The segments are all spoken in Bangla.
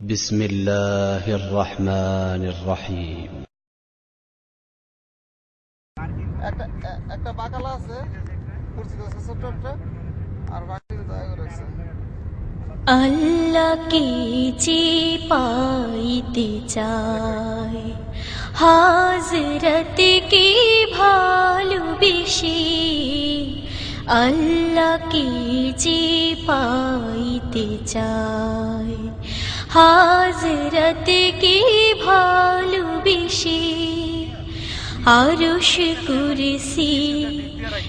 بسم الله الرحمن الرحيم একটা এ- একটা বাকালা আছে কুর্সি আছে ছোট্ট একটা আর বাকি জায়গা রয়েছে আল্লাহকে যে পাইতে চায় হাজরতকে ভালোবেসে আল্লাহকে যে পাইতে চায় হাজরতকে ভালোবেসে আরশ কুরসি,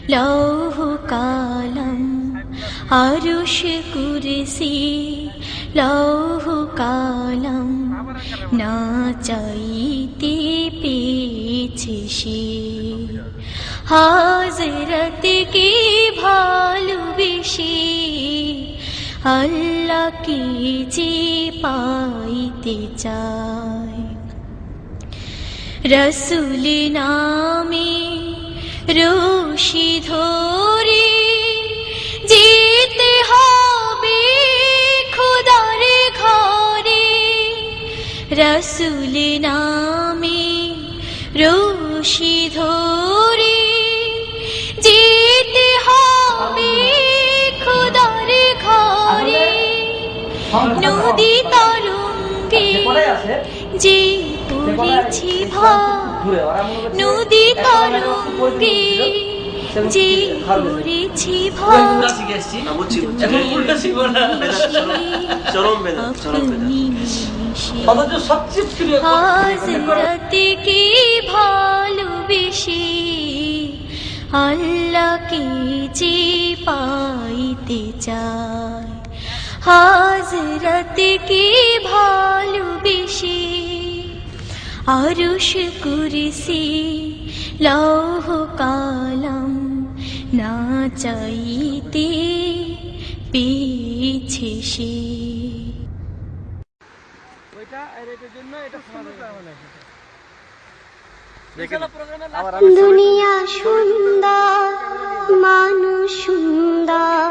লৌহ কালাম। আরশ কুরসি, লৌহ কালাম। না চাইতে পেয়েছে সে। হাজরতকে ভালোবেসে আল্লাহকে যে পাইতে চায়? রসুল নামে রশি ধরে যেতে হবে খোদার ঘরে। রসুল নামে রশি ধরে নদী তরঙ্গে যে পড়েছি ভয় নদী তরঙ্গে যে পড়েছি ভয় এখন উল্টা শিখব না। চরম বেদনা চরম বেদনা অথচ সবচেয়ে প্রিয় হাজরতকে ভালোবেসে আল্লাহকে যে পাইতে চায়? হাজরতকে ভালোবেসে আরশ কুরসি লৌহ কালাম না চাইতে পেয়েছে সে। দুনিয়া সুন্দর মানুষ সুন্দর।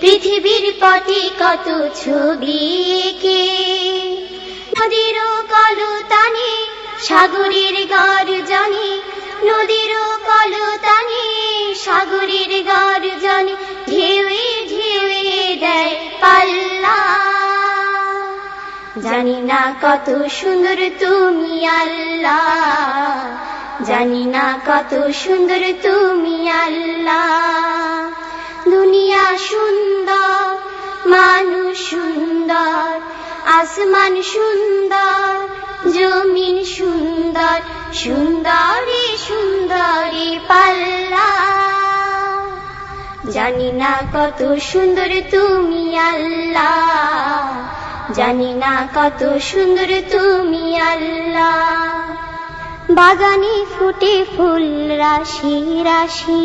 পৃথিবীর পটে কত ছবি এঁকে? নদীর কলতানে, সাগরের গর্জনে, নদীর কলতানে, সাগরের গর্জনে ঢেউয়ে ঢেউয়ে দেয় পাল্লা। জানি না কত সুন্দর তুমি আল্লাহ। জানি না কত সুন্দর তুমি আল্লাহ। দুনিয়া সুন্দর, মানুষ সুন্দর, আসমান সুন্দর, জমিন সুন্দর, সুন্দরী সুন্দরী পাল্লা। জানি না কত সুন্দর তুমি আল্লাহ, জানি না কত সুন্দর তুমি আল্লাহ। বাগানে ফুটে ফুল, রাশি রাশি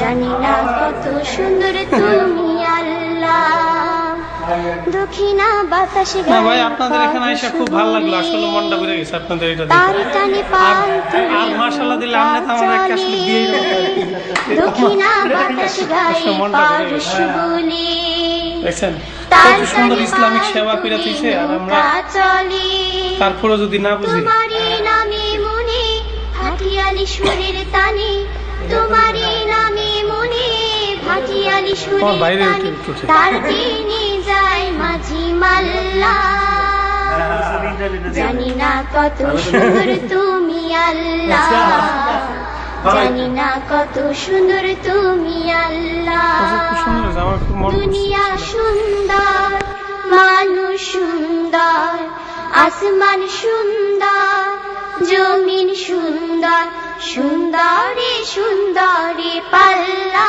জানি না কত সুন্দর তুমি আল্লাহ। দক্ষিণা বাতাস না ভাই আপনাদের এখানে এসে খুব ভালো লাগল। আসলে মনটা বেড়ে গেছে আপনাদের এটা তার দেখে আর মাশাআল্লাহ দিলে আপনি তো আমাকে আসলে দিয়েই দক্ষিণা বাতাস গায়ে আসলে মনটা ভরে গেছে। পারস বলে দেখছেন? কত সুন্দর ইসলামিক সেবা করে দিয়েছে আর আমরা তারপরে যদি না বুঝি। তোমারই নামে মনে ভাটিয়ালি সুরের তানে। তোমারই নামে ভাটিয়ালি তোমার সুরের বাইরে তানে উঠে উঠে। তার দিনে যায় মাঝি মাল্লা। জানি না কত সুন্দর তুমি আল্লাহ। জানি না কত সুন্দর তুমি আল্লাহ। আচ্ছা, দুনিয়া সুন্দর মানুষ সুন্দর আসমান সুন্দর জমিন সুন্দর সুন্দরী সুন্দরী পাল্লা।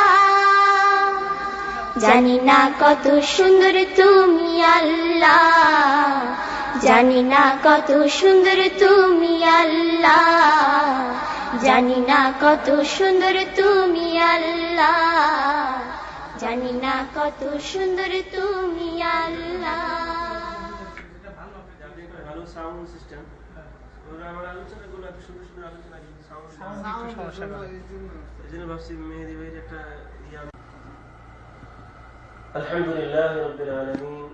জানি না কত সুন্দর তুমি আল্লাহ। জানি না কত সুন্দর তুমি আল্লাহ। জানি না কত সুন্দর তুমি আল্লাহ। জানি না কত সুন্দর তুমি আল্লাহ। ভালো সাউন্ড সিস্টেম আমার আলোচনাগুলো এত সুন্দর সুন্দর আলোচনা কিন্তু সাউন্ড এই জন্য ভাবছি মেহেদি ভাইয়ের একটা الحمد لله رب العالمين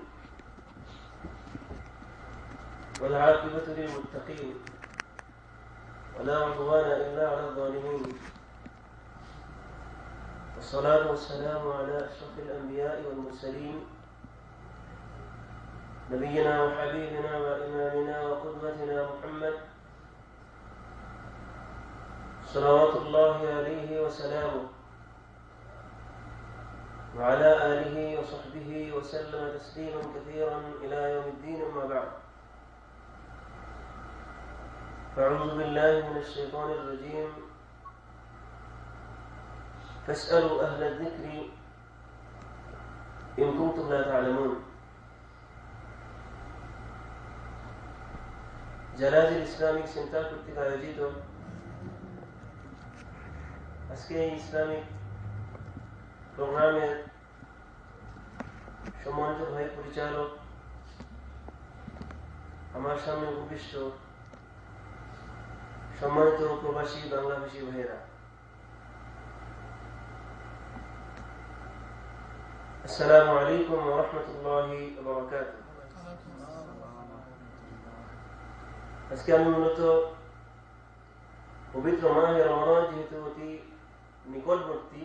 والعاقبة للمتقين ولا عدوان إلا على الظالمين والصلاة والسلام على أشرف الأنبياء والمرسلين نبينا وحبيبنا وإمامنا وقدوتنا محمد صلوات الله عليه وسلامه وعلى آله وصحبه وسلم تسليما كثيرا إلى يوم الدين أما بعد فأعوذ بالله من الشيطان الرجيم فاسألوا أهل الذكر إن كنتم لا تعلمون জালাজির ইসলামিক সেন্টার কর্তৃক আয়োজিত আজকে এই ইসলামিক প্রোগ্রামের সম্মানিত ভাই পরিচালক, আমার সামনে উপবিষ্ট সম্মানিত প্রবাসী বাংলাভাষী ভাইয়েরা। আসসালামু আলাইকুম রাহমাতুল্লাহি আজকে আমি মূলত পবিত্র মাহে রমজান যেহেতু অতি নিকটবর্তী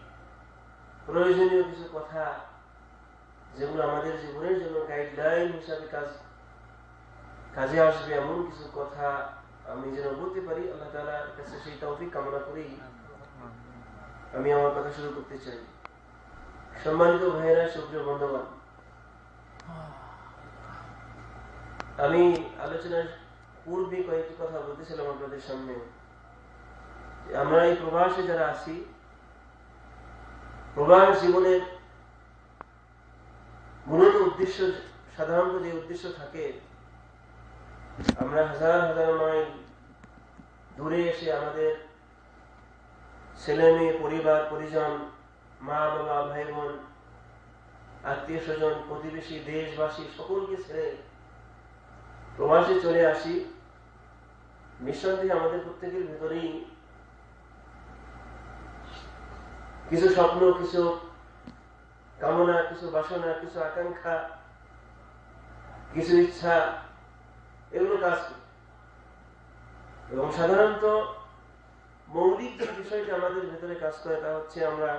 প্রয়োজনীয় কিছু কথা যেগুলো আমাদের জীবনের জন্য গাইডলাইন হিসাবে কাজ, কাজে আসবে, এমন কিছু কথা আমি যেন বলতে পারি, আল্লাহ তালার কাছে সেই তৌফিক কামনা করেই আমি আমার কথা শুরু করতে চাই। সম্মানিত ভাইয়েরা, সুপ্রিয় বন্ধুবান আমি আলোচনার পূর্বে কয়েকটি কথা বলতেছিলাম আপনাদের সামনে। আমরা এই প্রবাসে যারা আছি প্রবাস জীবনের মূলত উদ্দেশ্য, সাধারণত যে উদ্দেশ্য থাকে, আমরা হাজার হাজার মাইল দূরে এসে আমাদের ছেলে মেয়ে, পরিবার, পরিজন, মা বাবা, ভাই বোন, আত্মীয় স্বজন, প্রতিবেশী, দেশবাসী, সকলকে ছেড়ে প্রবাসে চলে আসি। নিঃসন্দেহে আমাদের প্রত্যেকের ভেতরেই কিছু স্বপ্ন, কিছু কামনা, কিছু বাসনা, কিছু আকাঙ্ক্ষা, কিছু ইচ্ছা, এগুলো কাজ এবং সাধারণত মৌলিক যে বিষয়টি আমাদের ভেতরে কাজ করে, তা হচ্ছে আমরা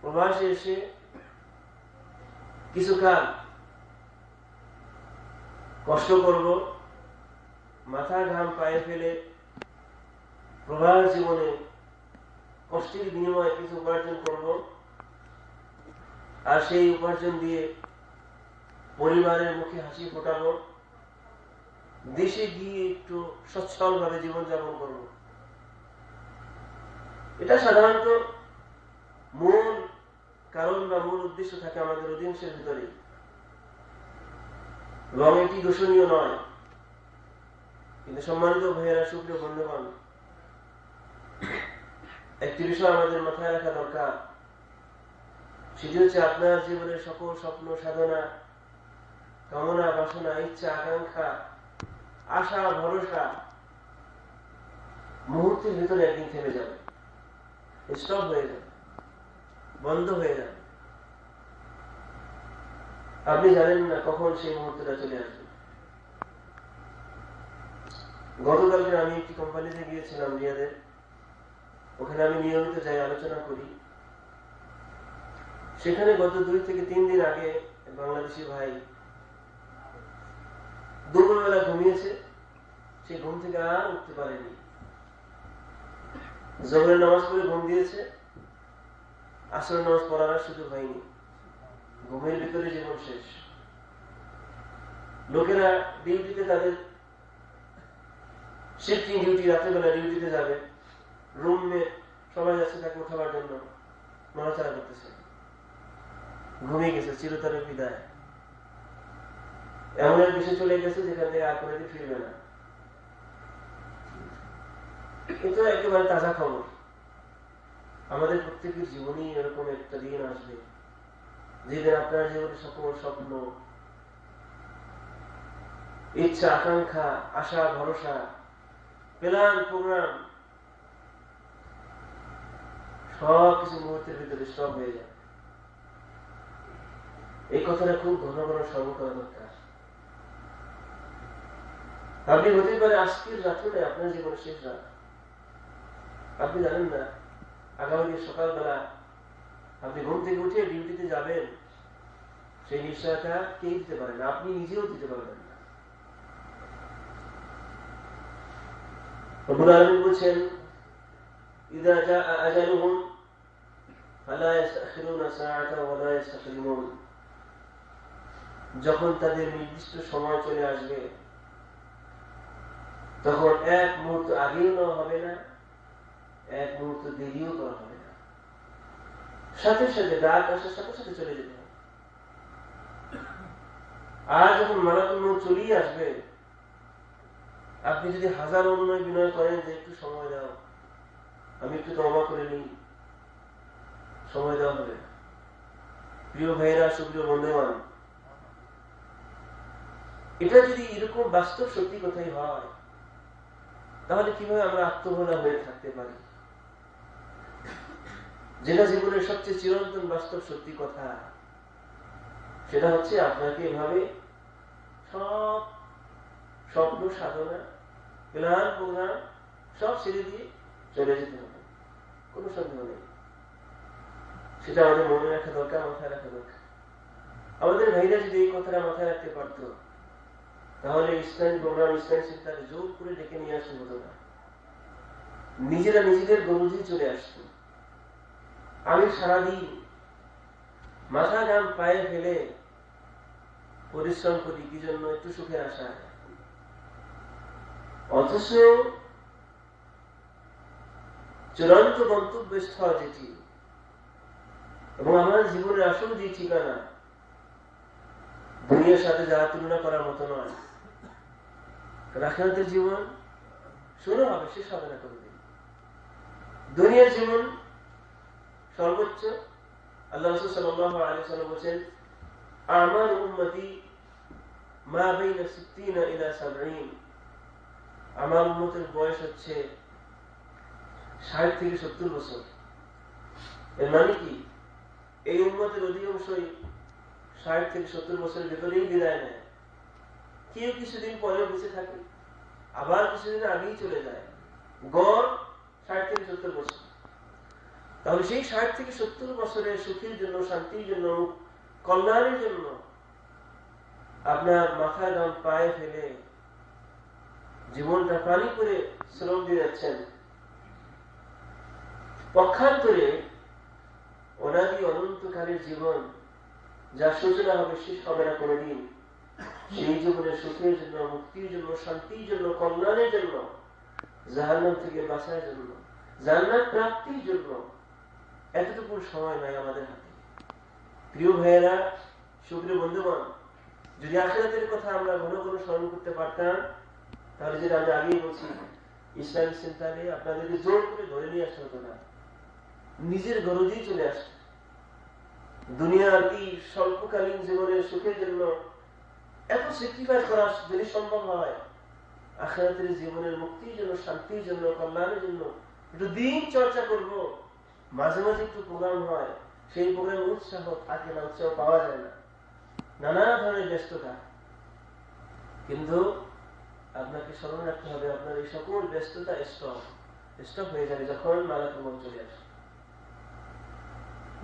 প্রবাসে এসে কিছু কাল কষ্ট করব, মাথা ঘাম পায়ে ফেলে প্রবাস জীবনে কষ্টের বিনিময়ে কিছু উপার্জন করব। আর সেই উপার্জন দিয়ে পরিবারের মুখে হাসি ফোটাবো। দেশে গিয়ে একটু সচ্ছল ভাবে জীবনযাপন করব। এটা সাধারণত মূল কারণ বা মূল উদ্দেশ্য থাকে আমাদের অধিকাংশের ভিতরে। এবং এটি দোষণীয় নয়। কিন্তু সম্মানিত ভাইয়েরা, সুপ্রিয় বন্ধুগণ একটি বিষয় আমাদের মাথায় রাখা দরকার। সেটি হচ্ছে আপনার জীবনের সকল স্বপ্ন, সাধনা, কামনা, বাসনা, ইচ্ছা, আকাঙ্ক্ষা, আশা, ভরসা মুহূর্তের ভিতরে একদিন থেমে যাবে। স্টপ হয়ে যাবে। বন্ধ হয়ে যাবে। আপনি জানেন না কখন সেই মুহূর্তটা চলে আসবে। গতকালকে আমি একটি কোম্পানিতে গিয়েছিলাম রিয়াদের। ওখানে আমি নিয়মিত যাই, আলোচনা করি। সেখানে গত দুই থেকে তিন দিন আগে বাংলাদেশি ভাই দুপুরবেলা ঘুমিয়েছে। সে ঘুম থেকে আর উঠতে পারেনি। জহরের নামাজ পড়ে ঘুম দিয়েছে। আসরের নামাজ পড়ার আর সুযোগ হয়নি। ঘুমের ভিতরে জীবন শেষ। লোকেরা ডিউটিতে তাদের শিফটিং ডিউটি রাত্রেবেলা ডিউটিতে যাবে। সবাই তাকে উঠাবার জন্য, নড়াচড়া করতেছে। ঘুমিয়ে গেছে বিদায়। এমন এক বিষয় চলে গেছে যেখান থেকে আর ফিরবে না। এটা একেবারে তাজা খবর, আমাদের প্রত্যেকের জীবনেই এরকম একটা দিন আসবে, যেদিন আপনার জীবনে সকল স্বপ্ন, ইচ্ছা, আকাঙ্ক্ষা, আশা, ভরসা প্ল্যান প্রোগ্রাম সব কিছু মুহূর্তের ভিতরে সব হয়ে যায়। এই কথাটা খুব ঘন ঘন স্মরণ করা দরকার। আপনি হতে পারে আজকের রাত্রে আপনার জীবনের শেষ রাত। আপনি জানেন না, আগামী দিন সকালবেলা আপনি ঘুম থেকে উঠে ডিউটিতে যাবেন, সেই নিশ্চয়তা কে দিতে পারেন আপনি নিজেও দিতে পারবেন না। বলছেন ফালা ইস্তাখিরুনা সাআতা ওয়া লা যখন তাদের নির্দিষ্ট সময় চলে আসবে, তখন এক মুহূর্ত আগেও নেওয়া হবে না, এক মুহূর্ত দেরিও করা হবে না। সাথে সাথে ডাক আসার সাথে সাথে চলে যেতে হবে। আর যখন মৌত চলেই আসবে, আপনি যদি হাজার অনুনয় বিনয় করেন যে একটু সময় দাও, আমি একটু তবা করে নিই। সময় দেওয়া হবে প্রিয় ভাইয়েরা, সুপ্রিয় বন্ধুবান এটা যদি এরকম বাস্তব সত্যি কথাই হয়, তাহলে কীভাবে আমরা আত্মভোলা হয়ে থাকতে পারি? যেটা জীবনের সবচেয়ে চিরন্তন বাস্তব সত্যি কথা, সেটা হচ্ছে আপনাকে এভাবে সব স্বপ্ন, সাধনা, প্ল্যান, প্রোগ্রাম সব ছেড়ে দিয়ে চলে যেতে হবে। কোনো সন্দেহ নেই। সেটা আমাদের মনে রাখা দরকার, মাথায় রাখা দরকার। আমাদের ভাইরা যদি এই কথাটা মাথায় রাখতে পারতো, তাহলে ইসলামী প্রোগ্রাম, ইসলামী চিন্তাকে জোর করে ডেকে নিয়ে আসতে হতো না। নিজেরা নিজেদের গরুজি চলে আসতো। আমি সারাদিন মাথা গাম পায়ে ফেলে পরিশ্রম করি, কি জন্য? একটু সুখের আশায়। অথচ চূড়ান্ত গন্তব্যস্থল যেটি এবং আমার জীবনের আসল যে ঠিকানা, দুনিয়ার সাথে যারা তুলনা করার মতো নয় রাখাতের জীবন শুরু হবে, শেষ হবে না কোনদিন। দুনিয়ার জীবন সর্বোচ্চ, আল্লাহ রসুল বলছেন আমার উন্মতি মা বাইনা সিদ্দিনা আমার উন্মতের বয়স হচ্ছে ষাট থেকে সত্তর বছর। এর মানে কি? এই উন্মতের অধিকাংশই ষাট থেকে সত্তর বছরের ভেতরেই বিদায় নেয়। কেউ কিছুদিন পরেও বেঁচে থাকে, আবার কিছুদিন আগেই চলে যায়। গড় ষাট থেকে সত্তর বছর। তাহলে সেই ষাট থেকে সত্তর বছরের সুখের জন্য, শান্তির জন্য, কল্যাণের জন্য আপনার মাথায় গাম পায়ে ফেলে জীবনটা প্রাণী করে শ্রম দিয়ে যাচ্ছেন। পক্ষান্তরে অনাদি অনন্তকালের জীবন যা সূচনা হবে, শেষ হবে না কোনোদিন। সেই জীবনের সুখের জন্য, মুক্তির জন্য, শান্তির জন্য, কল্যাণের জন্য, জাহান্নাম থেকে বাঁচার জন্য, জান্নাত প্রাপ্তির জন্য এতটুকু সময় নাই আমাদের হাতে। প্রিয় ভাইয়েরা, সুপ্রিয় বন্ধুগণ, যদি আখেরাতের কথা আমরা ঘন ঘন স্মরণ করতে পারতাম, তাহলে যেটা আমি আগেই বলছি ইসলামিক সেন্টারে আপনাদেরকে জোর করে ধরে নিয়ে আসতে হতো না। নিজের গরজেই চলে আসত দুনিয়ার এই স্বল্পকালীন জীবনের সুখের জন্য এত স্যাক্রিফাইস করা যদি সম্ভব হয়, আখেরাতের জীবনের মুক্তির জন্য, শান্তির জন্য, কল্যাণের জন্য একটু দিন চর্চা করব, মাঝে মাঝে একটু প্রোগ্রাম হয়, সেই প্রোগ্রামে উৎসাহ থাকে না, উৎসাহ পাওয়া যায় না। নানা ধরনের ব্যস্ততা। কিন্তু আপনাকে স্মরণ রাখতে হবে, আপনার এই সকল ব্যস্ততা স্টপ স্টপ হয়ে যাবে যখন মালাকুল মন চলে আসে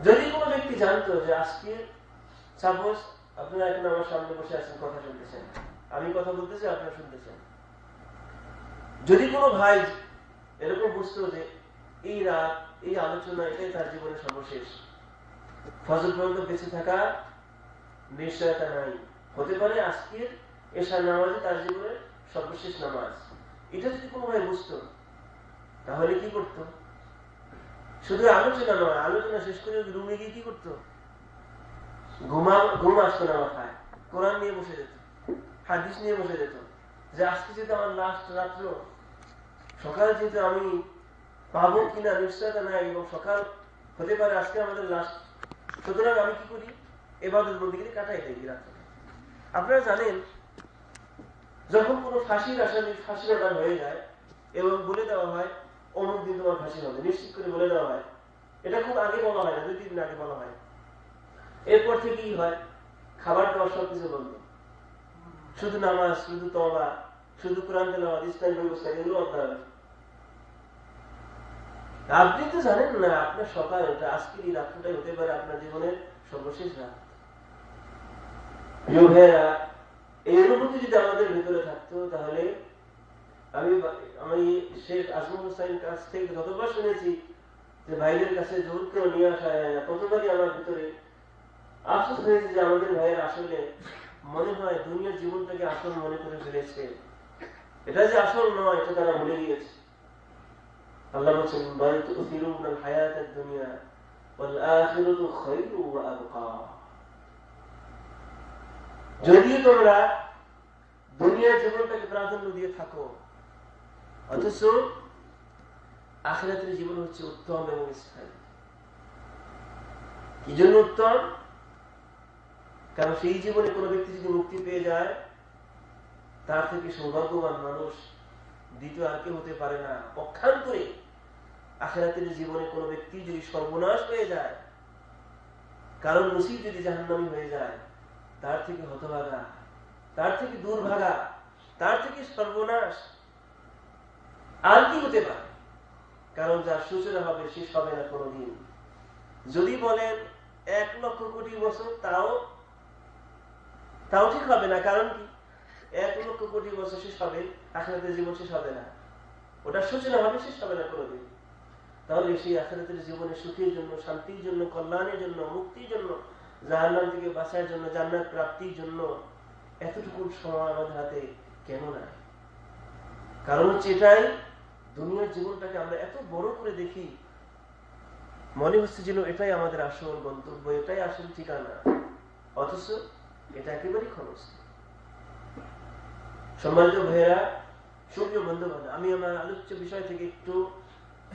যদি কোনো ব্যক্তি জানতো যে আজকে সাপোজ আপনারা এখন আমার সামনে বসে আছেন, কথা শুনতেছেন। আমি কথা বলতেছি, আপনারা শুনতেছেন। যদি কোনো ভাই এরকম বুঝতো যে এই রাত, এই আলোচনা, এটাই তার জীবনের সর্বশেষ। ফজল পর্যন্ত বেঁচে থাকা নিশ্চয়তা নাই। হতে পারে আজকের এশার নামাজে তার জীবনের সর্বশেষ নামাজ। এটা যদি কোনো ভাই বুঝতো, তাহলে কি করতো? শুধু আলোচনা নয়, আলোচনা শেষ করে রুমে গিয়ে কি করতো? ঘুমা আসতো না মাথায়। কোরআন নিয়ে বসে যেত, হাদিস নিয়ে বসে যেত। যে আজকে যেহেতু আমার লাস্ট রাত্র, সকালে যেহেতু আমি পাবো কিনা নিশ্চয়তা নাই এবং সকাল হতে পারে আজকে আমাদের লাস্ট সুতরাং আমি কি করি? এবাদত বন্দি কাটাই দেই রাত্রে। আপনারা জানেন, যখন কোনো ফাঁসির আসামি অর্ডার হয়ে যায় এবং বলে দেওয়া হয় অমুক দিন তোমার ফাঁসি হবে। নিশ্চিত করে বলে দেওয়া হয়। এটা খুব আগে বলা হয় না, দুই, তিন আগে বলা হয়। এরপর থেকে কি হয়, খাবার দাবার সব কিছু বন্ধ। শুধু নামাজ, শুধু তবা শুধু কোরআন আপনি তো জানেন না, আপনার সকাল এটা আজকের এই রাত্রটাই হতে পারে আপনার জীবনের সর্বশেষ রাত। এই অনুভূতি যদি আমাদের ভেতরে থাকতো, তাহলে আমি আমি শেখ আজমুল হোসাইন কাছ থেকে যতবার শুনেছি যে ভাইদের কাছে জোর কেউ নিয়ে আসা হয় না, ততবারই আমার ভিতরে আফসোস হয়েছে যে আমাদের ভাইয়ের আসলে মনে হয় দুনিয়ার জীবনটাকে আসল মনে করে ফেলেছে এটা যে আসল নয়, এটা তারা ভুলে গিয়েছে। আল্লাহ বলছেন, বল তুসিরুন আল হায়াত দুনিয়া যদিও তোমরা দুনিয়ার জীবনটাকে প্রাধান্য দিয়ে থাকো অথচ আখেরাতের জীবন হচ্ছে উত্তম এবং স্থায়ী। কি জন্য উত্তম? কারণ সেই জীবনে কোনো ব্যক্তি যদি মুক্তি পেয়ে যায়, তার থেকে সৌভাগ্যবান মানুষ দ্বিতীয় আর কেউ হতে পারে না। পক্ষান্তরে আখেরাতের জীবনে কোনো ব্যক্তি যদি সর্বনাশ হয়ে যায়, কারণ নসিব যদি জাহান্নামী হয়ে যায়, তার থেকে হতভাগা, তার থেকে দুর্ভাগা, তার থেকে সর্বনাশ আর কি হতে পারে? কারণ যার সূচনা হবে শেষ হবে না কোনোদিন। যদি বলেন এক লক্ষ কোটি বছর, তাও তাও ঠিক হবে না। কারণ কি? এক লক্ষ কোটি বছর শেষ হবে, আখেরাতের জীবন শেষ হবে না। ওটা সূচনা হবে, শেষ হবে না কোনোদিন। তাহলে সেই আখেরাতের জীবনে সুখের জন্য, শান্তির জন্য, কল্যাণের জন্য, মুক্তির জন্য, জাহান্নাম থেকে বাঁচার জন্য, জান্নাত প্রাপ্তির জন্য এতটুকু সময় আমাদের হাতে কেন না কারণ হচ্ছে এটাই দুনিয়ার জীবনটাকে আমরা এত বড় করে দেখি। মনে হচ্ছে যেন এটাই আমাদের আসল গন্তব্য, এটাই আসল ঠিকানা। অথচ এটা একেবারেই খরচ সম্মানিত ভাইয়েরা সূর্য বন্ধুবান আমি আমার আলোচ্য বিষয় থেকে একটু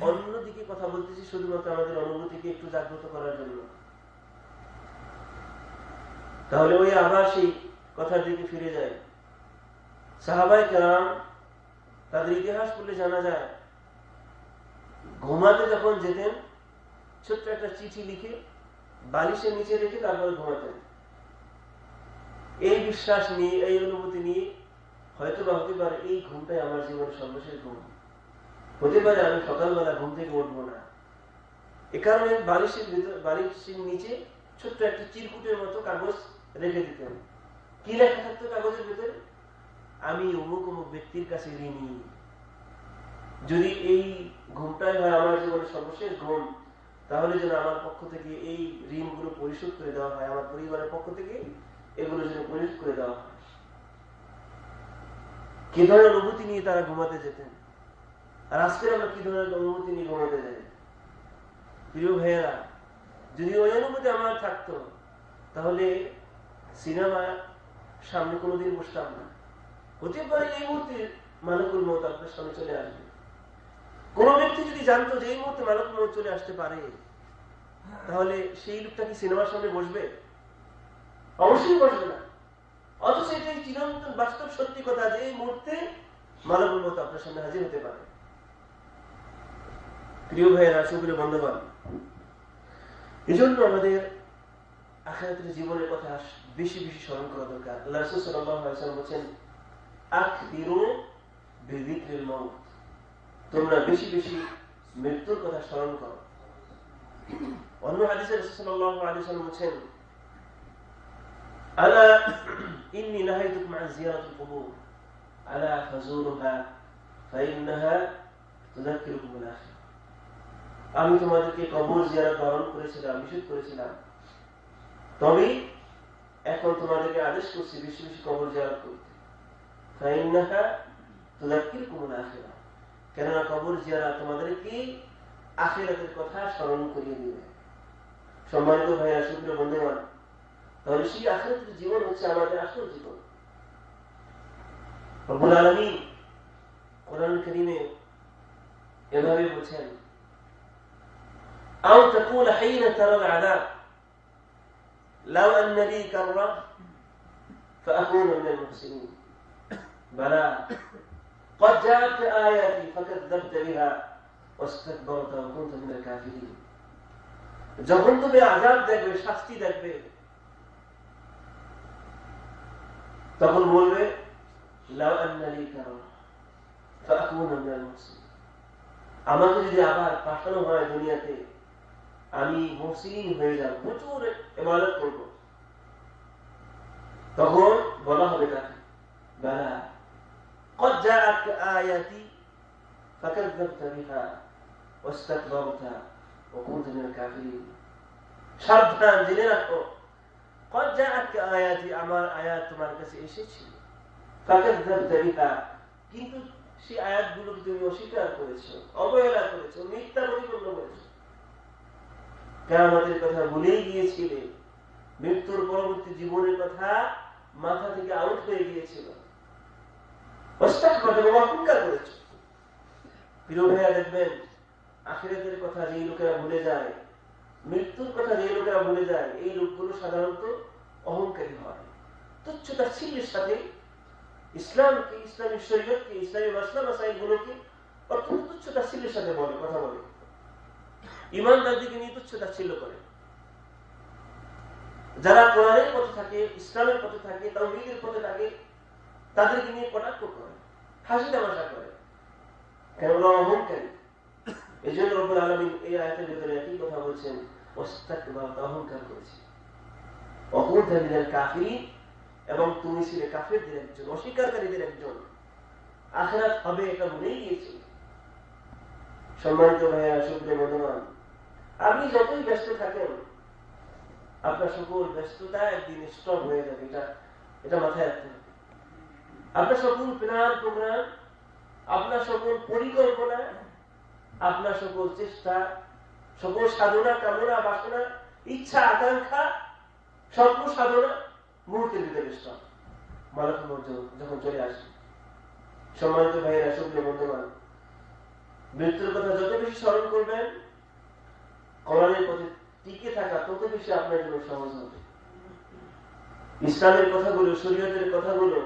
অন্যদিকে কথা বলতেছি, শুধুমাত্র আমাদের অনুভূতিকে একটু জাগ্রত করার জন্য। তাহলে ওই সেই কথার দিকে ফিরে যায় সাহাবাই কেরাম তাদের ইতিহাস পড়লে জানা যায়। ঘুমাতে যখন যেতেন, ছোট্ট একটা চিঠি লিখে বালিশের নিচে রেখে তারপরে ঘুমাতেন। এই বিশ্বাস নিয়ে, এই অনুভূতি নিয়ে হয়তো বা হতে পারে এই ঘুমটাই আমার জীবনের সর্বশেষ ঘুম। হতে পারে আমি সকালবেলা ঘুম থেকে উঠবো না। এ কারণে বালিশের ভিতর, বালিশের নিচে ছোট্ট একটা চিরকুটের মতো কাগজ রেখে দিতেন। কি লেখা থাকতো কাগজের ভিতরে? আমি অমুক অমুক ব্যক্তির কাছে ঋণী। যদি এই ঘুমটাই হয় আমার জীবনের সর্বশেষ ঘুম, তাহলে যেন আমার পক্ষ থেকে এই ঋণগুলো পরিশোধ করে দেওয়া হয়, আমার পরিবারের পক্ষ থেকে এগুলো যেন পরিশোধ করে দেওয়া হয়। কি ধরনের অনুভূতি নিয়ে তারা ঘুমাতে যেতেন? আর আজকে আমরা কি ধরনের অনুভূতি নিয়ে ঘুমাতে যাই? প্রিয় ভাইয়েরা, যদি ওই অনুভূতি আমার থাকতো, তাহলে সিনেমা সামনে কোনোদিন বসতাম না। হতে পারে এই মুহূর্তে মালকুল মত আপনার সামনে চলে আসবে। কোন ব্যক্তি যদি জানতো যে এই মুহূর্তে মালকুল মত চলে আসতে পারে, তাহলে সেই লোকটা কি সিনেমার সামনে বসবে? অবশ্যই বসবে না। অথচ এটাই চিরন্তন বাস্তব সত্যি কথা যে এই মুহূর্তে মানবের মতো আপনার সামনে হাজির হতে পারে। প্রিয় ভাইয়েরা, সুপ্রিয় বন্ধবান এই জন্য আমাদের আখায়াতের জীবনের কথা বেশি বেশি স্মরণ করা দরকার। আল্লাহ রাসূল সাল্লাল্লাহু আলাইহি তোমরা বেশি বেশি মৃত্যুর কথা স্মরণ করো। অন্য হাদিসে বলছেন, আলা ইন্নি নাহাইতুকুম আন কুবুর। আলা ফাজুরুহা ফাইন্নাহা তুযাক্কিরুকুম আল আমি তোমাদেরকে কবর জিয়ারত বারণ করেছিলাম, নিষেধ করেছিলাম। তবে এখন তোমাদেরকে আদেশ করছি, বেশি বেশি কবর জিয়ারত করতে। ফাইন্নাহা তুযাক্কিরকুম আল-আখিরা কেননা কবর জিয়ারত তোমাদেরকে আখিরাতের কথা স্মরণ করিয়ে দিবে সম্মানিত ভাইয়া সুপ্রিয় বন্ধুগণ তাহলে সেই আখিরাতের জীবন হচ্ছে আমাদের আসল জীবন রব্বুল আলামিন কোরআন কারীমে এভাবে বলছেন أو تقول حين ترى العذاب لو أن لي كرة فأكون من المحسنين بلى قد جاءت آياتي فكذبت بها واستكبرت وكنت من الكافرين যখন তুমি আজাব দেখবে শাস্তি দেখবে তখন বলবে লাউ আন্নালি কারণ ফাকুনা মিনাল মুহসিনিন আমাকে যদি আবার পাঠানো হয় দুনিয়াতে আমি মুহসিন হয়ে যাব প্রচুর ইবাদত করব তখন বলা হবে তাকে বেলা قد جاءت آياتي فكذبت بها واستكبرت وكنت من الكافرين সাবধান জেনে রাখো قد جاءت آياتي আমার আয়াত তোমার কাছে এসেছিল فكذبت بها কিন্তু সেই আয়াতগুলোকে তুমি অস্বীকার করেছো অবহেলা করেছো মিথ্যা পরিপূর্ণ করেছো কেয়ামতের কথা ভুলেই গিয়েছিলে মৃত্যুর পরবর্তী জীবনের কথা মাথা থেকে আউট হয়ে গিয়েছিল অস্তাক কথা অহংকার ইসলামী শরীয়তকে, ইসলামী মাসলা মাসাইল গুলোকে অত্যন্ত তুচ্ছ সাথে বলে, কথা বলে। ইমানদারদিকে নিয়ে তুচ্ছ তাচ্ছিল্য করে। যারা কোরআনের পথে থাকে, ইসলামের পথে থাকে, তাওহীদের পথে থাকে তাদেরকে নিয়ে কটাক্ষ করে। হাসি তামাশা করে কেন অহংকারী। এই জন্য আলমিন এই আয়াতের ভিতরে একই কথা বলছেন অহংকার করেছে। এবং তুমি ছিলে একজন, অস্বীকারীদের একজন। হবে এটা ভুলেই গিয়েছিল। সম্মানিত ভাইয়া আপনি যতই ব্যস্ত থাকেন, আপনার সকল ব্যস্ততা একদিন স্টপ হয়ে যাবে। এটা এটা মাথায় রাখতে হবে। আপনার সকল প্ল্যান প্রোগ্রাম আপনার সকল পরিকল্পনা, আপনার সকল চেষ্টা, সকল সাধনা, কামনা, বাসনা, ইচ্ছা, আকাঙ্ক্ষা, স্বপ্ন, সাধনা মুহূর্তের ভিতরে স্টপ মালাকুল মৌত যখন চলে আসে, সম্মানিত ভাইয়েরা, সুপ্রিয় বন্ধুবান মৃত্যুর কথা যত বেশি স্মরণ করবেন কোরআনের পথে টিকে থাকা তত বেশি আপনার জন্য সহজ হবে। ইসলামের কথাগুলো, শরীয়তের কথাগুলো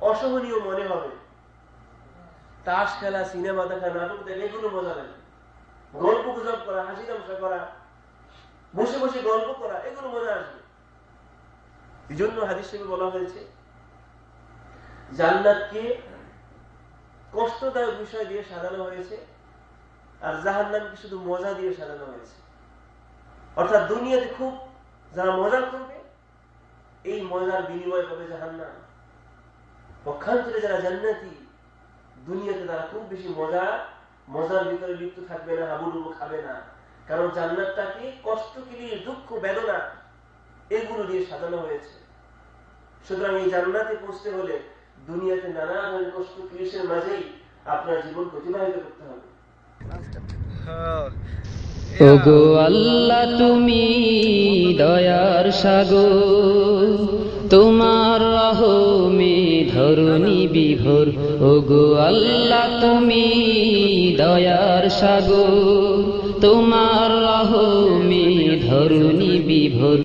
অসহনীয় মনে হবে। তাস খেলা, সিনেমা দেখা, নাটক দেখা, এগুলো মজা লাগে। গল্প গুজব করা, হাসি তামসা করা, বসে বসে গল্প করা, এগুলো মজা আসবে। এই জন্য হাদিস বলা হয়েছে, জান্নাতকে কষ্টদায়ক বিষয় দিয়ে সাজানো হয়েছে আর জাহান্নামকে শুধু মজা দিয়ে সাজানো হয়েছে। অর্থাৎ দুনিয়াতে খুব যারা মজা করবে, এই মজার বিনিময় পাবে জাহান্নাম। পক্ষান্তরে যারা জান্নাতি, দুনিয়াতে তারা খুব বেশি মজা, মজার ভিতরে লিপ্ত থাকবে না, হাবুডুবু খাবে না। কারণ জান্নাতটাকে কষ্ট কিলিয়ে দুঃখ, বেদনা, এগুলো দিয়ে সাজানো হয়েছে। সুতরাং এই জান্নাতে পৌঁছতে হলে দুনিয়াতে নানা ধরনের কষ্ট ক্লেশের মাঝেই আপনার জীবন অতিবাহিত করতে হবে। ওগো আল্লাহ, তুমি দয়ার সাগর, তোমার রহমে ধরণী বিভোর। ওগো আল্লাহ, তুমি দয়ার সাগর, তোমার রহমে ধরণী বিভোর।